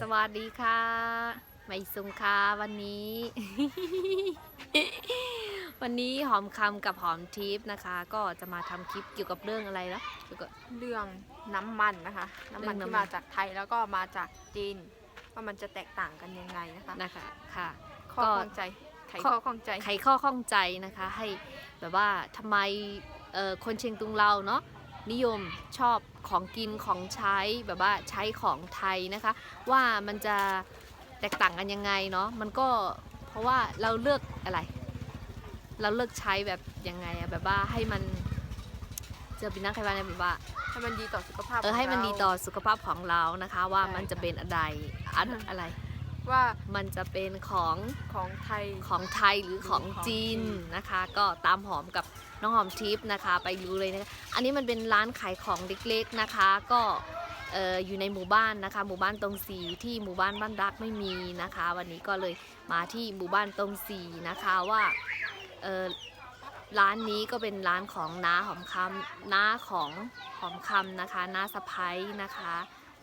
สวัสดีค่ะ ไม่ซุงค่ะวันนี้ วันนี้หอมคำกับหอมทิพย์นะคะ ก็จะมาทำคลิปเกี่ยวกับเรื่องอะไรนะเกี่ยวกับ เรื่องน้ำมันนะคะ น้ำมันเรื่องที่น้ำมัน มาจากไทยแล้วก็มาจากจีนว่ามันจะแตกต่างกันยังไงนะคะ นะคะค่ะ ข้อก็ข้องใจไขข้อข้อข้องใจ ไขข้อข้องใจนะคะ ให้แบบว่าทำไมเอ่อ คนเชียงตุงเราเนาะนิยมชอบของกินของใช้แบบว่าใช้ของไทยนะคะ ว่ามันจะแตกต่างกันยังไงเนาะมันก็เพราะว่าเราเลือกอะไร เราเลือกใช้แบบยังไงอะแบบว่าให้มันเจอปีนักใครว่าเนี่ยแบบว่าให้มันดีต่อสุขภาพเออให้มันขงดีเราต่อสุขภาพของเรานะคะ ว่าใช่มันจะเป็นอะไรอันอะไร ว่ามันจะเป็นของของไทย ของไทยหรือของของจีนจีนนะคะ ก็ตามหอมกับน้องหอมทิพย์นะคะ ไปดูเลยนะคะอันนี้มันเป็นร้านขายของเล็กๆนะคะ ก็เอ่ออยู่ในหมู่บ้านนะคะ หมู่บ้านตรงสีที่หมู่บ้านบ้านรักไม่มีนะคะ วันนี้ก็เลยมาที่หมู่บ้านตรงสีนะคะว่าเออร้านนี้ก็เป็นร้านของน้าหอมคำน้าของหอมคำนะคะน้าสะพ้ยนะคะ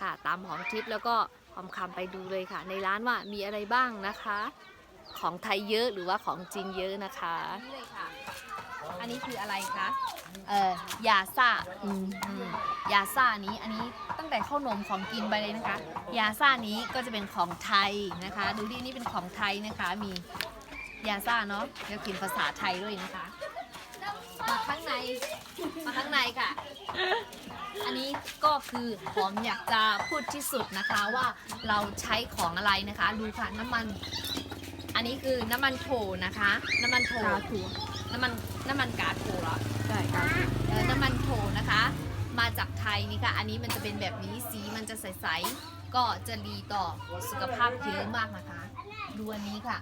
ค่ะตามหอมทิพย์แล้วก็ หอมคำไปดูเลยค่ะ ในร้านว่ามีอะไรบ้างนะคะ ของไทยเยอะหรือว่าของจีนเยอะนะคะนี่เลยค่ะ อันนี้คืออะไรคะเอ่อยาซ่าอืมอืมยาซ่านี้อันนี้ตั้งแต่ข้าวนมของกินไปเลยนะคะ ยาซ่านี้ก็จะเป็นของไทยนะคะ ดูดินี่เป็นของไทยนะคะมียาซ่าเนาะเดี๋ยวเขียนภาษาไทยด้วยนะคะมาข้างในมาข้างในค่ะ อันนี้ก็คือหอมอยากจะพูดที่สุดนะคะว่าเราใช้ของอะไรนะคะ ดูค่ะน้ำมัน อันนี้คือน้ำมันโถนะคะ น้ำมันโถกาถั่วน้ำมันน้ำมันกาโถเหรอใช่กาถั่วเออน้ำมันโถนะคะ มาจากไทยนี่ค่ะอันนี้มันจะเป็นแบบนี้สีมันจะใสๆก็จะดีต่อสุขภาพเยอะมากนะคะ ดูอันนี้ค่ะ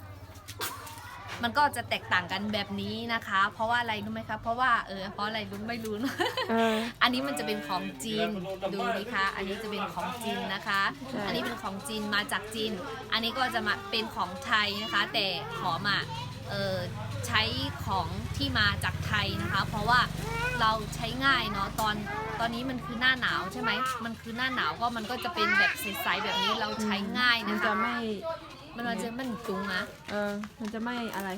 มันก็จะแตกต่างกันแบบนี้นะคะ เพราะว่าอะไรรู้ไหมคะเพราะว่าเออเพราะอะไรรู้ไม่รู้นะเออ อันนี้มันจะเป็นของจีนดูดิคะอันนี้จะเป็นของจีนนะคะ ใช่ อันนี้เป็นของจีนมาจากจีน อันนี้ก็จะมาเป็นของไทยนะคะ แต่ขอมาเออใช้ของที่มาจากไทยนะคะ เพราะว่าเราใช้ง่ายเนาะตอนตอนนี้มันคือหน้าหนาวใช่ไหมมันคือหน้าหนาวก็มันก็จะเป็นแบบใสๆแบบนี้เราใช้ง่ายมันะนคะจะไม่ มันมันจะมันตุงนะเออ มันจะไม่อะไร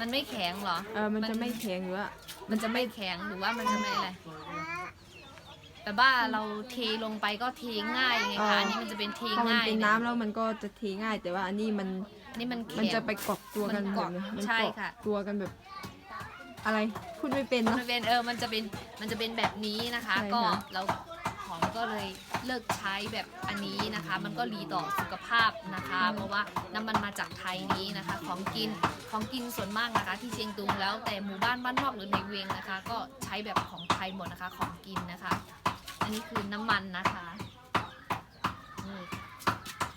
มันไม่แข็งเหรอ เออ มันจะไม่แข็งหรือว่า มันจะไม่แข็งหรือว่ามันจะไม่อะไร แต่ว่าเราเทลงไปก็เทง่ายไงอ๋คะออัอันนี้มันจะเป็นเทพอมันง่ายเป็นนะน้ำแล้วมันก็จะเทง่าย แต่ว่าอันนี้มันอันนี่มันแข็ง มันจะไปเกาะตัวกันมันแบเกาะบนี้มันใช่เกาะค่ะ ตัวกันแบบ อะไร พูดไม่เป็นเนาะมันเป็นเออ มันจะเป็น มันจะเป็นแบบนี้นะคะ ใช่ก็ค่ะเรา หอมก็เลยเลิกใช้แบบอันนี้นะคะ มันก็ดีต่อสุขภาพนะคะ เพราะว่าน้ำมันมาจากไทยนี้นะคะ ของกินของกินส่วนมากนะคะ ที่เชียงตุงแล้วแต่หมู่บ้านบ้านนอกหรือในเวียงนะคะ ก็ใช้แบบของไทยหมดนะคะของกินนะคะ อันนี้คือน้ำมันนะคะนี่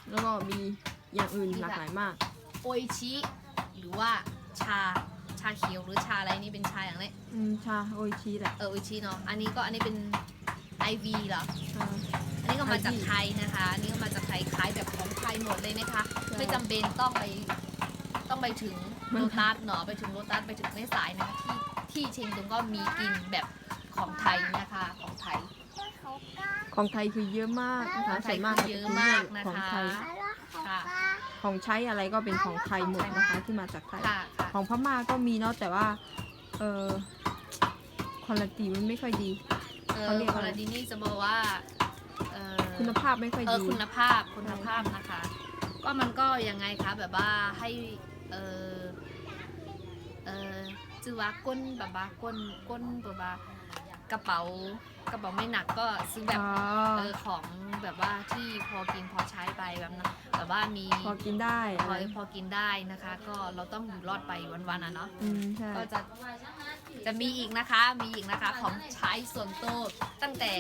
แล้วก็มีอย่างอื่นนี่หลากค่ะหลายมาก โออิชิหรือว่าชาชาเขียวหรือชาอะไรนี่เป็นชาอย่างไรอืมชาโออิชิแหละ เออโออิชิเนาะอันนี้ก็อันนี้เป็น ไอวีเหรออ่าอันนี้ก็มาจาก IV ไทยนะคะ อันนี้ก็มาจากไทยขายแบบของไทยหมดเลยนะคะใช่ไม่จำเป็นต้องไปต้องไปถึงมันโลตัสเนาะไปถึงโลตัสไปถึงแม่สายนะคะที่ที่เชียงตุงก็มีกินแบบของไทยนะคะของไทยของไทยคือเยอะมากนะขอคะงไทส่วยนมากคือเยอะมากนะของคะไทยค่ะ ของใช้อะไรก็เป็นของไทยหมดนะคะที่มาจากไทย ค่ะค่ะ ของพม่าก็มีเนาะแต่ว่าเออคุณภาพมันไม่ค่อยดี เออเขาเรียกคอะไรนละดีนี่จะบอกว่าเออคุณภาพไม่ค่อยเออดี คุณภาพคุณภาพนะคะ ก็มันก็ยังไงคะแบบว่าให้เออเออจือว่าก้นแบบว่าก้นก้นแบบว่ากระเป๋ากระเป๋าไม่หนักก็ซื้อแบบอ๋อ เออของแบบว่าที่พอกินพอใช้ไปแบบนั้นแบบว่ามีพอกินได้พอะอไรพอกินได้นะคะ ก็เราต้องอยู่รอดไปวันๆอะเนาะอืมใช่ก็จะ จะมีอีกนะคะ มีอีกนะคะ ของใช้ส่วนตัวตั้งแต่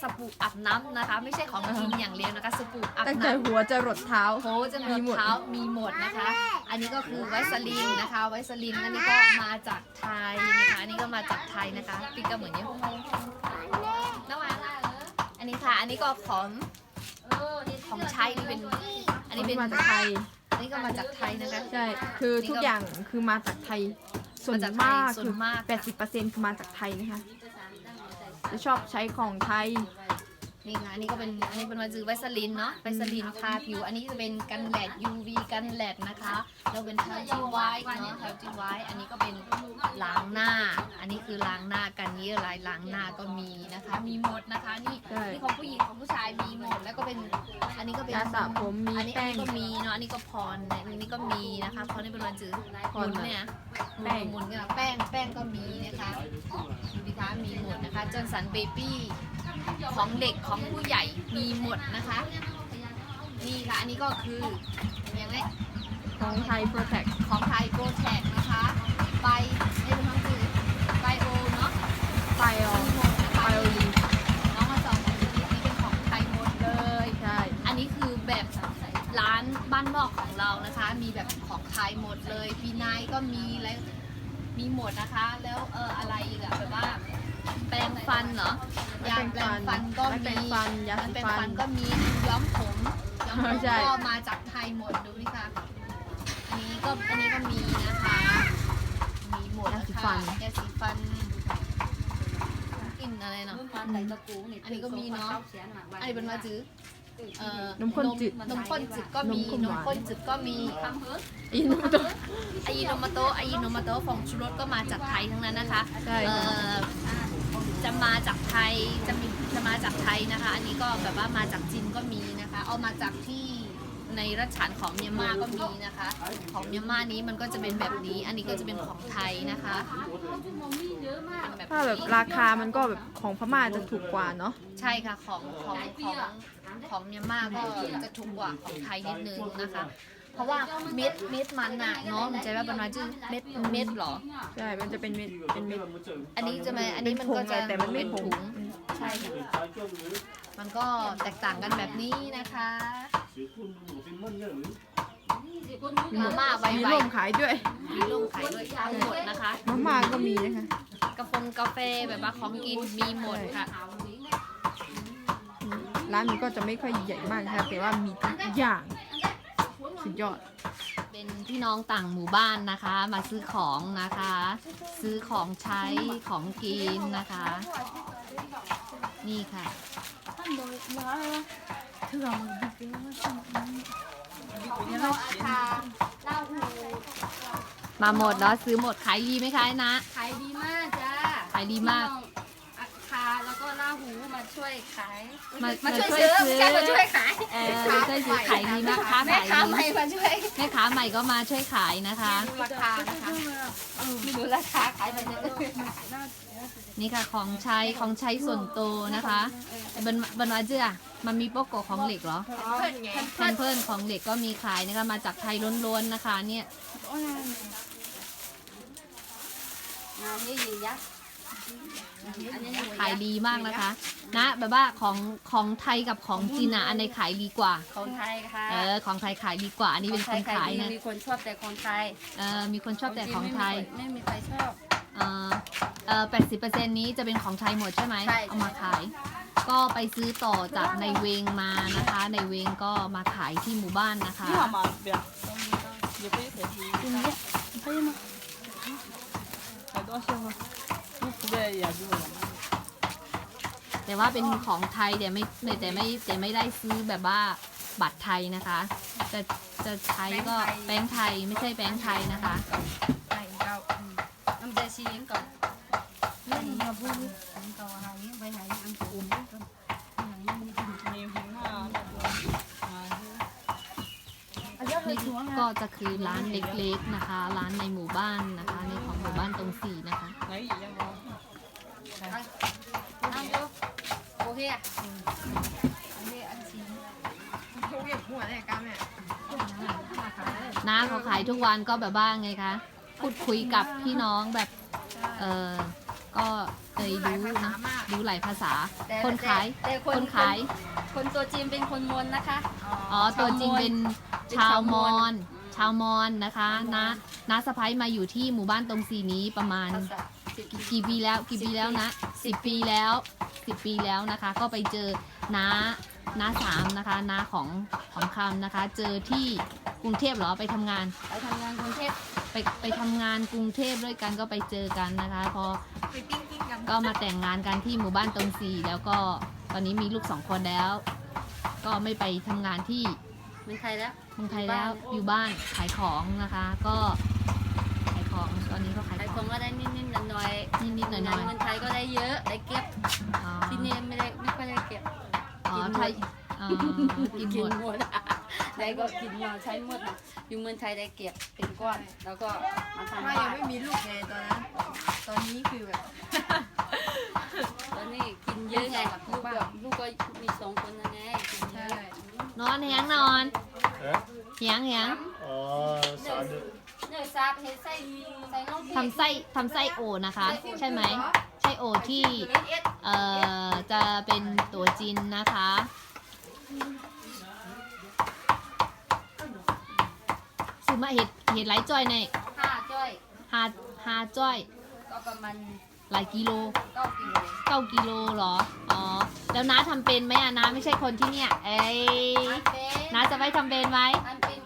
สบู่อาบน้ำนะคะ ไม่ใช่ของกินอย่างเดียวนะคะ สบู่อาบตั้งแต่น้ำหัวจะหลดเท้าโถจะมีมีหมด เท้ามีหมดนะคะ อันนี้ก็คือไวสลินนะคะ ไวสลินอันนี้ก็มาจากไทยนะคะอันนี้ก็มาจากไทยนะคะปีก็เหมือนเนี้ยน้องวานอันนี้ค่ะ อันนี้ก็ของของใช้นี่เป็น อันนี้เป็นมาจากไทย อันนี้ก็มาจากไทยนะคะ ใช่ คือทุกอย่างคือมาจากไทย ส่วนมาจากไทมายกส่คืวอนมากแปดสิบเปอร์เซ็นต์คือมาจากไทยนะคะจะชอบใช้ของไทย นี่ค่ะอันนี้ก็เป็นอันนี้เป็นมาจือไวสลินเนาะไวสลินทาผิว อันนี้จะเป็นกันแดด UV กันแดดนะคะแล้วเป็นทาจิ้ไว้เนาะทาจิ้ไว้อันนี้ก็เป็นล้างหน้า อันนี้คือล้างหน้ากันเยอะลายล้างหน้าก็มีนะคะ มีหมดนะคะนี่ใช่ นี่ของผู้หญิงของผู้ชายมีหมดแล้วก็เป็นอันนี้ก็เป็นยาสระผมมีอันนี้แป้อันงนี้ก็มีเนาะอันนี้ก็พรเนี่ยอันนี้ก็มีนะคะพรนี่เป็นวันจือพหรมุนเนี่ยหมุแป้นงหมุนกันนะแป้งแป้งก็มีนะคะ ดูดิคะมีหมดนะคะจนสันเบบี้ ของเด็กของผู้ใหญ่มีหมดนะคะ นี่ค่ะ อันนี้ก็คืออย่างไรของไทยโปรเทคของไทยโปรแทกนะคะใบให้ดูทั้งคือไบโอเนาะไทยออมีหมดนะคะไบโอลีน้องมาสองคนนี้นี่เป็นของไทยหมดเลยใช่อันนี้คือแบบร้านบ้านนอกของเรานะคะ มีแบบของไทยหมดเลยปีไนก็มีแล้วมีหมดนะคะ แล้วเอออะไรอีกอะแบบว่า แปรงฟันเหรอยาแปรงฟันก็ไม่มีแปรงฟันยามันสีเป็นฟัฟันนก็มีย้อมผมย้อมผมใช่ก็มาจากไทยหมดดูนี่ค่ะอันนี้ก็อันนี้ก็มีนะคะ มีหมดนะคะยาสีฟันกลินอะไรเนาะอันนี้ก็มีเนาะอันนี้เป็นมาจื้อเอ่อนมข้นจืดนมข้นจืดก็มีนมข้นนหมวานข้นจืดก็มีอินโนโตอายิโนโมโตะอายิโนโมโตะของชูรสก็มาจากไทยทั้งนั้นนะคะใช่เอ่ค่ะอ จะมาจากไทยจะมีจะมาจากไทยนะคะ อันนี้ก็แบบว่ามาจากจีนก็มีนะคะ เอามาจากที่ในรัชฉานของเมียนมาก็มีนะคะ ของเมียนมานี้มันก็จะเป็นแบบนี้ อันนี้ก็จะเป็นของไทยนะคะเป็นถ้าแบบราคามันก็แบบของพม่าจะถูกกว่าเนาะใช่ค่ะของของของของเมียนมาก็จะถูกกว่าของไทยนิดนึงนะคะ เพราะว่าเม็ดเม็ดมันน่ะเนาะมันจะว่าเป็นมาจื้อเม็ดเม็ดเหรอ ใช่ มันจะเป็นเม็ดเป็นเม็ด อันนี้จะมาอันนี้มันก็จะเป็นผงแต่มันไม่เป็นผถุงงใช่ค่ะมันก็แตกต่างกันแบบนี้นะคะมาม่าไวมีไวร่มขายด้วยมีลงขายด้วยทั้งหมดนะคะมาม่าก็มีนะคะกาแฟกาแฟแบบว่าของกินมีหมดค่ะ ร้านนี้ก็จะไม่ค่อยใหญ่มากค่ะแต่ว่ามีทุกอย่าง สุดยอด เป็นพี่น้องต่างหมู่บ้านนะคะ มาซื้อของนะคะ ซื้อของใช้ของกินนะคะ นี่ค่ะ มาหมดเนาะซื้อหมดขายดีไหมคะนะ ขายดีมากจ้าขายดีมากอาคาแล้วก็ล่าหูมา ช่วยขาย มามามาช่วยช่วยซื้อไม่ใช่ซื้อมาช่วยขายเออช่วยซื้อขายดีมากค้าแม่ขายค้าดีใหม่มาช่วยแม่ค้าใหม่ก็มาช่วยขายนะคะดูราคานะคะไม่รู้ราคาขายไปเนี่ยนี่ค่ะของใช้ของใช้ส่วนตัวนะคะบนบนวาเจือมันมีโปโกะของเหล็กเหรอเพื่อนไงแพนเพิร์นของเหล็กก็มีขายนะคะมาจากไทยล้วนๆนะคะ เนี่ยงานนี้ยิงยักษ์อันนี้ ขายดีมากนะคะ นะ แบบว่าของของไทยกับของจีนอะอันไหนขายดีกว่า ของไทยค่ะ เออ ของไทยขายดีกว่า อันนี้เป็นคนขายนะมีคนชอบแต่ของไทย เออ มีคนชอบแต่ของไทย ไม่มีใครชอบ เออเออแปดสิบเปอร์เซ็นต์นี้จะเป็นของไทยหมดใช่ไหม เอามาขาย ก็ไปซื้อต่อจากในเวงมานะคะ ในเวงก็มาขายที่หมู่บ้านนะคะที่หอมาเดี๋ยวตรงนี้ตรงนี้ แต่ว่าเป็นของไทยแต่ไม่แต่ไม่แต่ไม่ได้ซื้อแบบว่าบัตรไทยนะคะ จะจะใช้ก็แป้งไทยไม่ใช่แป้งไทยนะคะไทยเก่าน้ำใจชีงก่อนนี่มาพูดของเก่าหายไปหายอันอุ่นก่อนก็จะคือร้านเล็กๆนะคะ ร้านในหมู่บ้านนะคะ ในของหมู่บ้านตรงสี่นะคะ โอเคอะอันนี้อันชีเขาเก็บหัวเนี่ยก้าแม่น้าเขาขายทุกวันก็แบบว่าไงคะ พูดคุยกับพี่น้องแบบ เออก็เลยรู้นะรู้หลายภาษา คนขายแต่คนขาย คนตัวจีนเป็นคนมนนะคะ อ๋อ ตัวจริงเป็นชาวมอญชาวมอญนะคะน้าน้าสะพ้ายมาอยู่ที่หมู่บ้านตรงสีนี้ประมาณภาษาสิบกี่กี่ปีแล้ว กี่ปีแล้วนะ สิบปีแล้วสิบปีแล้วนะคะ ก็ไปเจอน้าน้าสามนะคะน้าของของคำนะคะ เจอที่กรุงเทพเหรอไปทำงาน ไปทำงานกรุงเทพไปไปไปทำงานกรุงเทพด้วยกันก็ไปเจอกันนะคะ พอไปปิ้งปิ้งกันก็มาแต่งงานกันที่หมู่บ้านตรงสีแล้วก็ตอนนี้มีลูกสองคนแล้ว ก็ไม่ไปทำงานที่ เมืองไทยแล้ว เมืองไทยแล้วอยู่บ้านขายของนะคะ ก็ ขายของตอนนี้ก็ขายหลายขคอนงก็ได้นิดๆหน่อยนิดๆหน่ๆอยเมืองไทยก็ได้เยอะได้เก็บๆอ๋อที่นี่ไม่ได้ไม่ค่อยได้เก็บ อ๋อกินหมดไทยอ๋อกินหมดหมดอะได้ก็กินมาใช้หมดอะอยู่เมืองไทยได้เก็บเป็นก้อนแล้วก็มาทำถ้าบ้ายังนไม่มีลูกไงตอนนั้น ตอนนี้คือแบบตอนนี้กินเยอะไงลูกแบบลูกก็มีสองคนนะไงกินเยใช่อะนอนเหียงนอน Eh? เหียงเหียง Oh, sadu. เนื้ อซาบเฮ็ดไส้ใส่น้องพริกทำไส้ทำไส้โอนะคะ ใช่ไหมใช่โอที่เอ่อจะเป็นตัวจินนะคะซื้อมาเห็ดเห็ดไหลจ้อยในห้าจ้อยหาหาจ้อย ก็ประมาณหลายกิโลเก้ากิโลเก้ากิโลเหรอ อ๋อ แล้วน้าทำเป็นไหมอะน้าไม่ใช่คนที่เนี่ย เอ้ยอันเป็นน้าจะไปทำเป็นไหมอันเป็นค่ะเอ้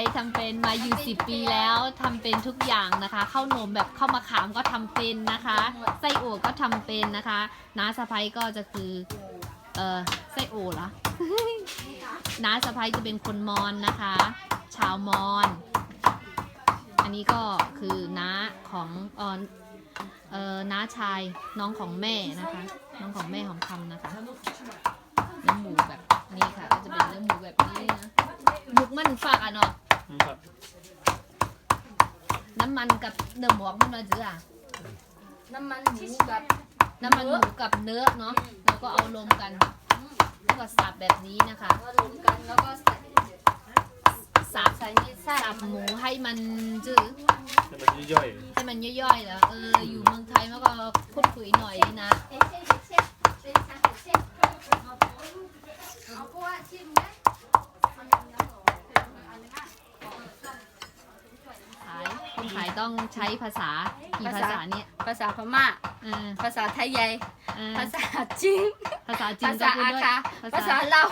ยทำเป็นมาอยู่สิบปีแล้วทำเป็นทุกอย่างนะคะข้าวนมแบบข้าวมะขามก็ทำเป็นนะคะไส้อั่วก็ทำเป็นนะคะน้าสะพ้ยก็จะคือเออไส้อั่วเหรอน้าสะพ้ยจะเป็นคนมอญนะคะ ชาวมอญอันนี้ก็คือน้าของเออเออน้าชายน้องของแม่นะคะ น้องของแม่ของคำนะคะเนื้อหมูแบบนี้ค่ะก็จะเป็นเนื้อหมูแบบนี้นะบุกมันฝากอะเนาะ Empat. น้ำมันกับเนื้อหมวกมันมาจื้ออะน้ำมันหมูกับน้ำมันหมูกับเนื้อเนาะแล้วก็เอารวมกันแล้วก็สับแบบนี้นะคะก็รวมกันแล้วก็ใส่สับใส่นี่ไส้สับหมูให้มันจื้อ Nama dia Joy. ให้มันย่อยๆแล้วเอออยู่เมืองไทยมันก็พูดคุยหน่อยนะ เอ๊ะเอ๊ะเอ๊ะเอ๊ะเอ๊ะเอ๊ะเอาพวกชิมไหม ขาย คนขายต้องใช้ภาษากี่ภาษาเนี่ยภาษาพม่าเออภาษาไทยใหญ่เออภาษาจีนภาษาจีภานก็ษาพูดอาด้วยคาภาภาษาษาลาว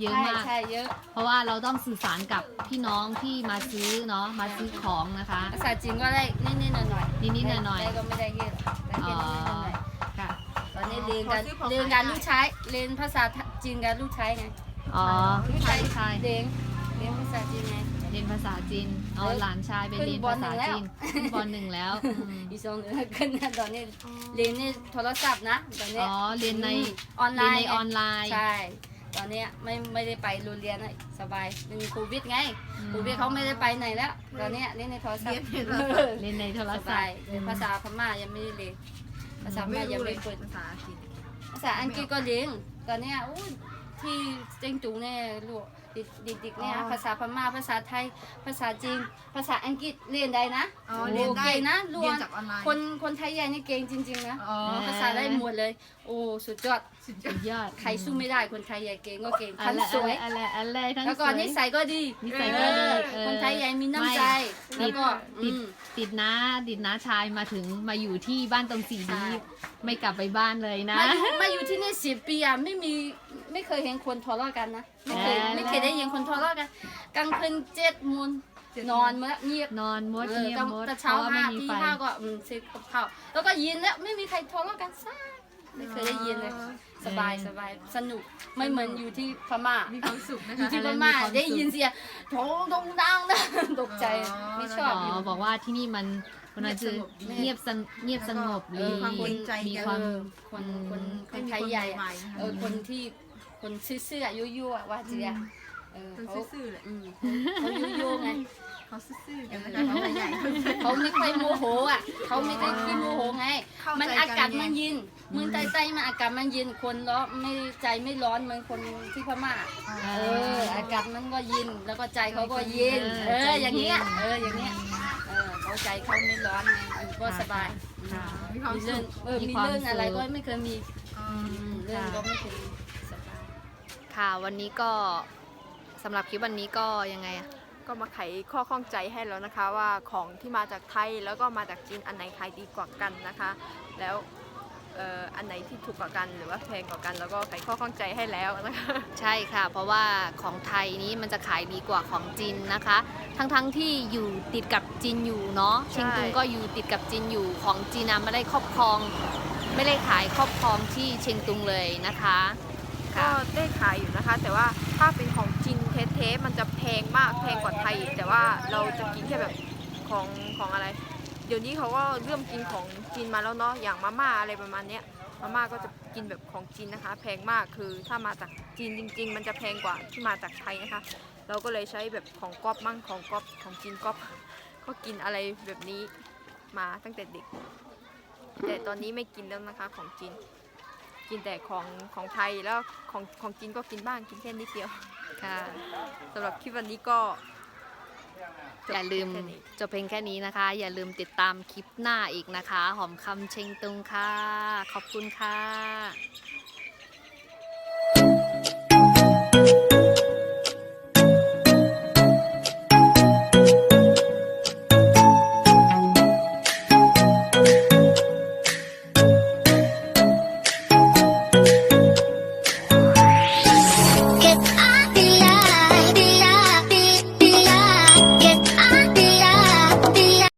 เยอะมาก ใช่เยอะ เพราะว่าเราต้องสื่อสารกับพี่น้องที่มาซื้อเนาะมาซื้อของนะคะ ภาษาจีนก็ได้นิดๆหน่อยๆนิดๆหน่อยๆ ได้ก็ไม่ได้เยอะได้แค่นิดๆหน่อยค่ะๆตอนนี้เรียนกันเรียนกันลูกชายเรียนภาษาจีนกันลูกชายไงอ๋อลูกชายใช่เรีย เรียนภาษาจีน เอาหลานชายไปเรียนภาษาจีนขึ้นปหนึ่งแล้วอืมอีสองเดือนขึ้นนะตอนนี้เรียนนี่โทรศัพท์นะตอนนี้อ๋อเรียนในออนไลเรียนน์ในออนไลน์ใช่ ตอนเนี้ยไม่ไม่ได้ไปโรงเรียนอะสบายเป็นโควิดไงอืมโควิดเขาไม่ได้ไปไหนแล้ว ตอนเนี้ยเล่นในโทรศัพท์ เรียนในโทรสศับาพยท์ภาษาพม่ายังไม่ได้เรียนภาษาพม่ายังไม่เปิด ภาษาอังกฤษภาษาอังกฤษก็เรียนตอนเนี้ยอู้ที่เจ้งจุงเนี่ยลูก เด็กๆเนี่ยภาษาพม่าภาษาไทย ภาษาจีน ภาษาอังกฤษเรียนได้นะอ๋อเรียนได้ โอเคนะล้เรีวยนนจากออนไลน์ คนคนไทยใหญ่นี่เก่งจริง ๆ นะอ๋อ ภาษาได้หมดเลย โอ้สุดยอดสุดยอสุดดยอดใครสู้ไม่ได้คนไทยใหญ่เก่งก็เก่งอะทั้งไรสวยอะไรอะไรทั้งแล้วก็สวยนิสัยก็ดีนิสัยก็ดีเออเออคนไทยใหญ่มีน้ำใจ ไม่แล้วก็ติดอืม ติดน้าติดน้าชายมาถึงมาอยู่ที่บ้านตรงสีใช่นี้ไม่กลับไปบ้านเลยนะ มาอยู่มาอยู่ที่นี่สิบปีอะไม่มีไม่เคยเห็นคนทะเลาะกันนะไม่เคยเออไม่เคยได้ยินคนทะเลาะกันกลางคืนเจ็ดโมงนอนเมื่อเงียบนอนมดเออเงียบกลางมดแต่เพเช้าราะว่าไม่ห้ามีตีไฟห้าก็อืมซื้อกับข้าวแล้วก็ยินแล้วไม่มีใครทะเลาะกันสัก ไม่เคยได้ยินเลยสบายสบายสนุกไม่เหมือนอยู่ที่พม่ามีความสุขนะอยู่คะที่พม่าได้ยินเสียงโถงดงดังนะตกใจอ๋อไม่ชออ๋บอยู่อบอกว่าที่นี่มันมันอาจจะเงียบสงเงียบสงบเอดีอความจริงใจมีกันความ เออคนคนคไม่นมีไทยคนใหญ่ใหม่อะๆนะคะ เออคนที่คนซื่อๆอะยั่วๆอะว่าเจียเออคนเขาซื่อๆแหละ อืมเขายั่วๆไง เขาไม่ค่อยโมโหอะเขาไม่ได้ขี้โมโหไงเข้าใจกันมันอากาศมันเย็นเมืองใต้ๆมันอากาศมันเย็นคนร้อนไม่ใจไม่ร้อนเหมือนคนที่พม่าเอออากาศมันก็เย็นแล้วก็ใจเขาก็เย็นเอออย่างเงี้ยเอออย่างเงี้ยเออเขาใจเขาไม่ร้อนไงมันก็สบายค่ะมีความมีสุเรื่องขเออมีมีความเรื่องอะไรสุขก็ไม่เคยมีอ๋ออืมเรื่องก็ไม่เคยมีสบายค่ะวันนี้ก็สำหรับคลิปวันนี้ก็ยังไงอะ ก็มาไขข้อข้องใจให้แล้วนะคะว่าของที่มาจากไทยแล้วก็มาจากจีนอันไหนขายดีกว่ากันนะคะ แล้วเอ่ออันไหนที่ถูกกว่ากันหรือว่าแพงกว่ากันแล้วก็ไขข้อข้องใจให้แล้วนะคะใช่ค่ะ เพราะว่าของไทยนี้มันจะขายดีกว่าของจีนนะคะ ทั้งๆที่อยู่ติดกับจีนอยู่เนาะใช่เชียงตุงก็อยู่ติดกับจีนอยู่ของจีนนะไม่ได้ครอบครอง ไม่ได้ขายครอบครองที่เชียงตุงเลยนะคะก็ค่ะได้ขายอยู่นะคะ แต่ว่าถ้าเป็นของ จีนเทสมันจะแพงมากแพงกว่าไทย แต่ว่าเราจะกินแค่แบบของของอะไร เดี๋ยวนี้เขาก็เริ่มกินของจีนมาแล้วเนาะอย่างมาม่าอะไรประมาณเนี้ยมาม่าก็จะกินแบบของจีนนะคะ แพงมากคือถ้ามาจากจีนจริง ๆ มันจะแพงกว่าที่มาจากไทยนะคะ เราก็เลยใช้แบบของก๊อปมั่งของก๊อปของจีนก๊อปก็กินอะไรแบบนี้มาตั้งแต่เด็ก แต่ตอนนี้ไม่กินแล้วนะคะของจีน กินแต่ของของไทยแล้วของของจีนก็กินบ้างกินแค่นิดเดียว ค่ะสำหรับคลิปวันนี้ก็จบอย่าลืมแค่นี้จบเพลงแค่นี้นะคะ อย่าลืมติดตามคลิปหน้าอีกนะคะ หอมคำเชงตุงค่ะ ขอบคุณค่ะ